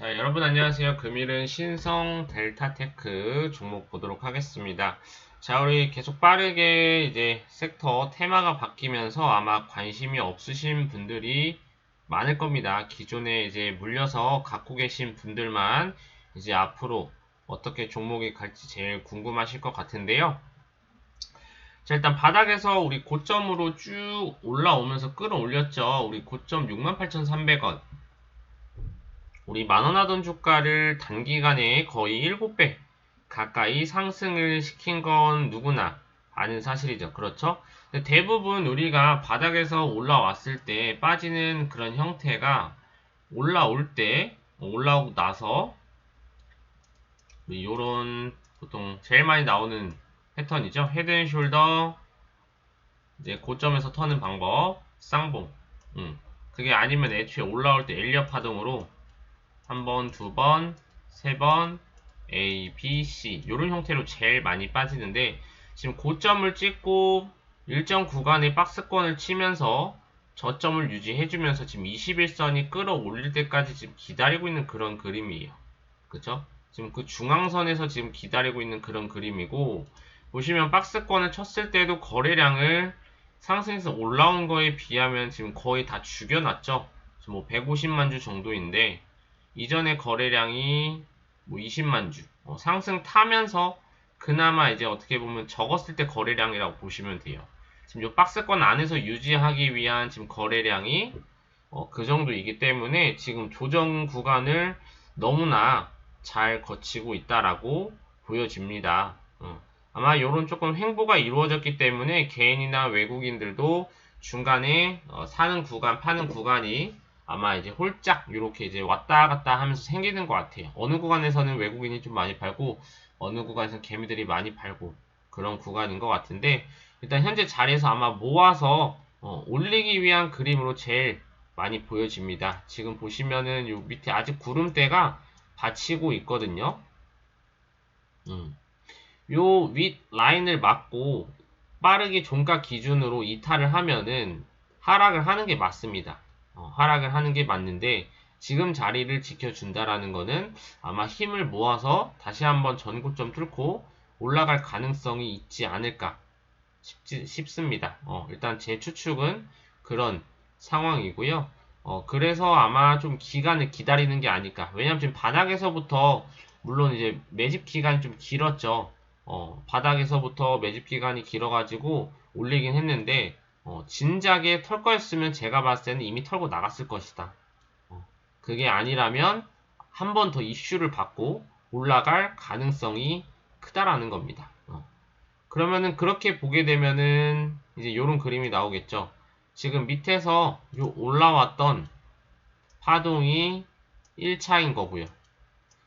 자, 여러분 안녕하세요. 금일은 신성 델타테크 종목 보도록 하겠습니다. 자, 우리 계속 빠르게 이제 섹터 테마가 바뀌면서 아마 관심이 없으신 분들이 많을 겁니다. 기존에 이제 물려서 갖고 계신 분들만 이제 앞으로 어떻게 종목이 갈지 제일 궁금하실 것 같은데요. 자, 일단 바닥에서 우리 고점으로 쭉 올라오면서 끌어올렸죠. 우리 고점 68,300원. 우리 만원 하던 주가를 단기간에 거의 7배 가까이 상승을 시킨 건 누구나 아는 사실이죠. 그렇죠? 대부분 우리가 바닥에서 올라왔을 때 빠지는 그런 형태가 올라올 때 올라오고 나서 요런 보통 제일 많이 나오는 패턴이죠. 헤드앤숄더 이제 고점에서 터는 방법 쌍봉 음. 그게 아니면 애초에 올라올 때 엘리어 파동으로 한 번, 두 번, 세 번, A, B, C 이런 형태로 제일 많이 빠지는데 지금 고점을 찍고 일정 구간의 박스권을 치면서 저점을 유지해주면서 지금 21선이 끌어올릴 때까지 지금 기다리고 있는 그런 그림이에요. 그쵸? 지금 그 중앙선에서 지금 기다리고 있는 그런 그림이고 보시면 박스권을 쳤을 때도 거래량을 상승해서 올라온 거에 비하면 지금 거의 다 죽여놨죠. 뭐 150만 주 정도인데 이전에 거래량이 뭐 20만 주 어, 상승 타면서 그나마 이제 어떻게 보면 적었을 때 거래량이라고 보시면 돼요. 지금 이 박스권 안에서 유지하기 위한 지금 거래량이 어, 그 정도이기 때문에 지금 조정 구간을 너무나 잘 거치고 있다라고 보여집니다. 어. 아마 이런 조금 횡보가 이루어졌기 때문에 개인이나 외국인들도 중간에 어, 사는 구간, 파는 구간이 아마 이제 홀짝 이렇게 이제 왔다 갔다 하면서 생기는 것 같아요. 어느 구간에서는 외국인이 좀 많이 팔고 어느 구간에서는 개미들이 많이 팔고 그런 구간인 것 같은데 일단 현재 자리에서 아마 모아서 어, 올리기 위한 그림으로 제일 많이 보여집니다. 지금 보시면은 요 밑에 아직 구름대가 받치고 있거든요. 음. 요 윗 라인을 맞고 빠르게 종가 기준으로 이탈을 하면은 하락을 하는 게 맞습니다. 어, 하락을 하는 게 맞는데 지금 자리를 지켜준다라는 거는 아마 힘을 모아서 다시 한번 전고점 뚫고 올라갈 가능성이 있지 않을까 싶지, 싶습니다. 어, 일단 제 추측은 그런 상황이고요. 어, 그래서 아마 좀 기간을 기다리는 게 아닐까. 왜냐면 지금 바닥에서부터 물론 이제 매집 기간이 좀 길었죠. 어, 바닥에서부터 매집 기간이 길어가지고 올리긴 했는데 어, 진작에 털 거였으면 제가 봤을 때는 이미 털고 나갔을 것이다. 어, 그게 아니라면 한 번 더 이슈를 받고 올라갈 가능성이 크다라는 겁니다. 어. 그러면은 그렇게 보게 되면은 이제 이런 그림이 나오겠죠. 지금 밑에서 요 올라왔던 파동이 1차인 거고요.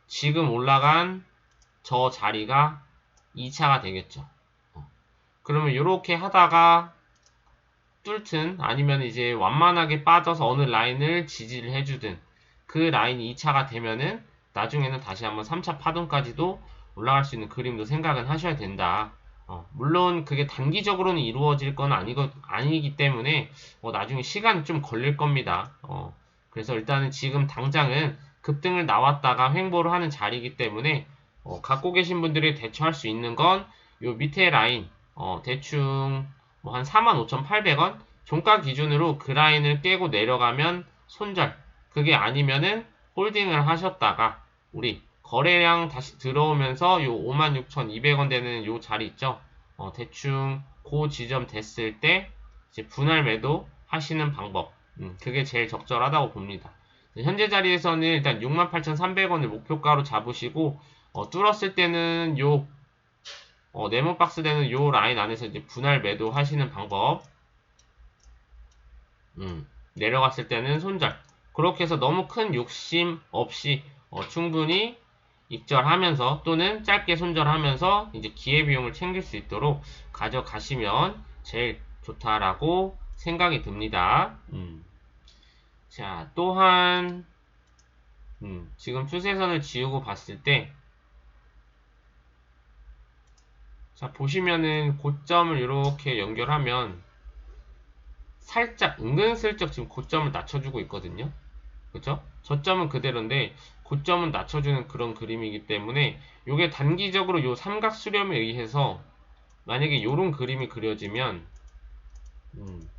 지금 올라간 저 자리가 2차가 되겠죠. 어. 그러면 이렇게 하다가 뚫든 아니면 이제 완만하게 빠져서 어느 라인을 지지를 해주든 그 라인이 2차가 되면은 나중에는 다시 한번 3차 파동까지도 올라갈 수 있는 그림도 생각은 하셔야 된다. 어, 물론 그게 단기적으로는 이루어질 건 아니거, 아니기 때문에 어, 나중에 시간이 좀 걸릴 겁니다. 어, 그래서 일단은 지금 당장은 급등을 나왔다가 횡보를 하는 자리이기 때문에 어, 갖고 계신 분들이 대처할 수 있는 건 요 밑에 라인 어, 대충 뭐 한 45,800원? 종가 기준으로 그 라인을 깨고 내려가면 손절. 그게 아니면은 홀딩을 하셨다가 우리 거래량 다시 들어오면서 요 56,200원 되는 요 자리 있죠? 어, 대충 그 지점 됐을 때 이제 분할 매도 하시는 방법. 음, 그게 제일 적절하다고 봅니다. 현재 자리에서는 일단 68,300원을 목표가로 잡으시고 어, 뚫었을 때는 요 어, 네모 박스 되는 요 라인 안에서 이제 분할 매도 하시는 방법. 음, 내려갔을 때는 손절. 그렇게 해서 너무 큰 욕심 없이 어, 충분히 익절하면서 또는 짧게 손절하면서 이제 기회비용을 챙길 수 있도록 가져가시면 제일 좋다라고 생각이 듭니다. 음. 자, 또한 음, 지금 추세선을 지우고 봤을 때 자, 보시면은 고점을 이렇게 연결하면 살짝 은근슬쩍 지금 고점을 낮춰주고 있거든요. 그죠? 저점은 그대로인데 고점은 낮춰주는 그런 그림이기 때문에 이게 단기적으로 요 삼각 수렴에 의해서 만약에 요런 그림이 그려지면 음,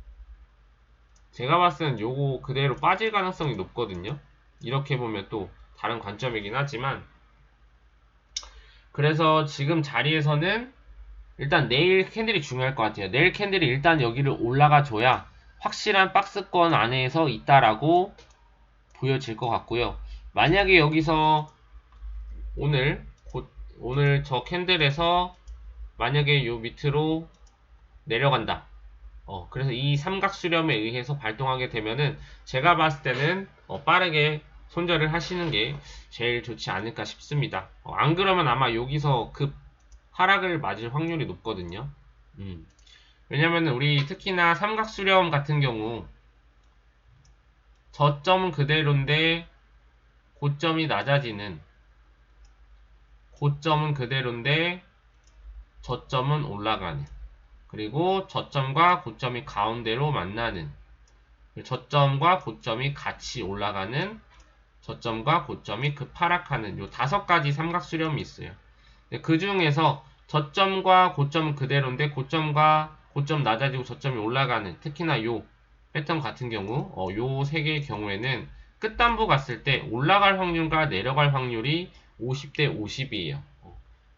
제가 봤을 때는 요거 그대로 빠질 가능성이 높거든요. 이렇게 보면 또 다른 관점이긴 하지만 그래서 지금 자리에서는 일단 내일 캔들이 중요할 것 같아요. 내일 캔들이 일단 여기를 올라가 줘야 확실한 박스권 안에서 있다라고 보여질 것 같고요. 만약에 여기서 오늘 곧 오늘 저 캔들에서 만약에 요 밑으로 내려간다. 어, 그래서 이 삼각 수렴에 의해서 발동하게 되면은 제가 봤을 때는 어, 빠르게 손절을 하시는 게 제일 좋지 않을까 싶습니다. 어, 안 그러면 아마 여기서 급 하락을 맞을 확률이 높거든요. 음. 왜냐면은 우리 특히나 삼각 수렴 같은 경우 저점은 그대로인데 고점이 낮아지는 고점은 그대로인데 저점은 올라가는 그리고 저점과 고점이 가운데로 만나는 저점과 고점이 같이 올라가는 저점과 고점이 급하락하는 요 다섯 가지 삼각 수렴이 있어요. 그 중에서 저점과 고점은 그대로인데 고점과 고점 낮아지고 저점이 올라가는 특히나 요 패턴 같은 경우 어, 요세 개의 경우에는 끝단부 갔을 때 올라갈 확률과 내려갈 확률이 50대 50이에요.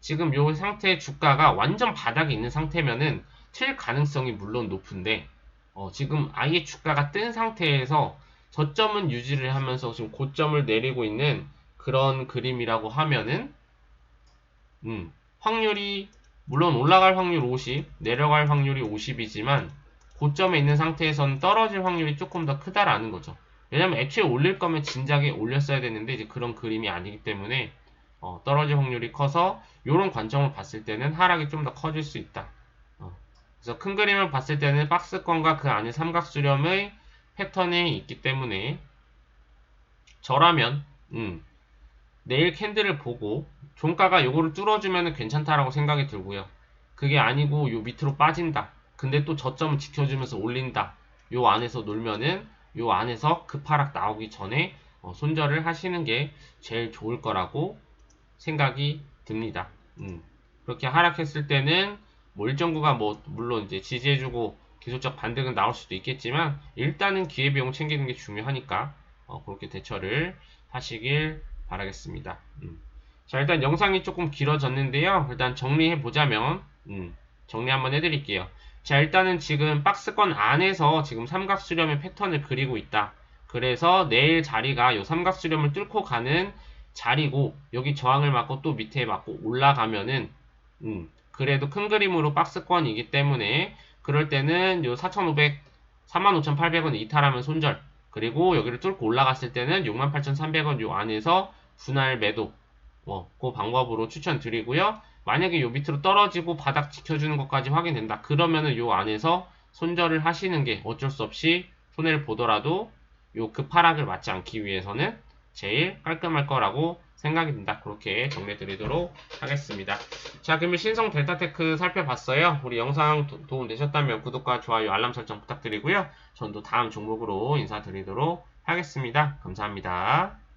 지금 요 상태의 주가가 완전 바닥에 있는 상태면은 튈 가능성이 물론 높은데 어, 지금 아예 주가가 뜬 상태에서 저점은 유지를 하면서 지금 고점을 내리고 있는 그런 그림이라고 하면은 음, 확률이 물론 올라갈 확률 50, 내려갈 확률이 50이지만 고점에 있는 상태에서는 떨어질 확률이 조금 더 크다라는 거죠. 왜냐면 애초에 올릴 거면 진작에 올렸어야 되는데 이제 그런 그림이 아니기 때문에 어, 떨어질 확률이 커서 이런 관점을 봤을 때는 하락이 좀 더 커질 수 있다. 어, 그래서 큰 그림을 봤을 때는 박스권과 그 안에 삼각수렴의 패턴이 있기 때문에 저라면 음, 내일 캔들을 보고 종가가 요거를 뚫어주면 괜찮다라고 생각이 들고요. 그게 아니고 요 밑으로 빠진다. 근데 또 저점을 지켜주면서 올린다. 요 안에서 놀면은 요 안에서 급하락 나오기 전에 어, 손절을 하시는 게 제일 좋을 거라고 생각이 듭니다. 음, 그렇게 하락했을 때는 뭐 일정구가 뭐 물론 이제 지지해주고 기술적 반등은 나올 수도 있겠지만 일단은 기회비용 챙기는 게 중요하니까 어, 그렇게 대처를 하시길 바라겠습니다. 음. 자 일단 영상이 조금 길어졌는데요. 일단 정리해 보자면 음, 정리 한번 해드릴게요. 자 일단은 지금 박스권 안에서 지금 삼각수렴의 패턴을 그리고 있다. 그래서 내일 자리가 이 삼각수렴을 뚫고 가는 자리고 여기 저항을 맞고 또 밑에 맞고 올라가면은 음, 그래도 큰 그림으로 박스권이기 때문에 그럴 때는 요 4,500, 45,800원 이탈하면 손절 그리고 여기를 뚫고 올라갔을 때는 68,300원 요 안에서 분할 매도 어, 그 방법으로 추천드리고요. 만약에 요 밑으로 떨어지고 바닥 지켜주는 것까지 확인된다. 그러면은 요 안에서 손절을 하시는 게 어쩔 수 없이 손해를 보더라도 요 급하락을 맞지 않기 위해서는 제일 깔끔할 거라고 생각이 든다. 그렇게 정리해 드리도록 하겠습니다. 자, 그러면 신성 델타테크 살펴봤어요. 우리 영상 도, 도움 되셨다면 구독과 좋아요, 알람 설정 부탁드리고요. 전또 다음 종목으로 인사드리도록 하겠습니다. 감사합니다.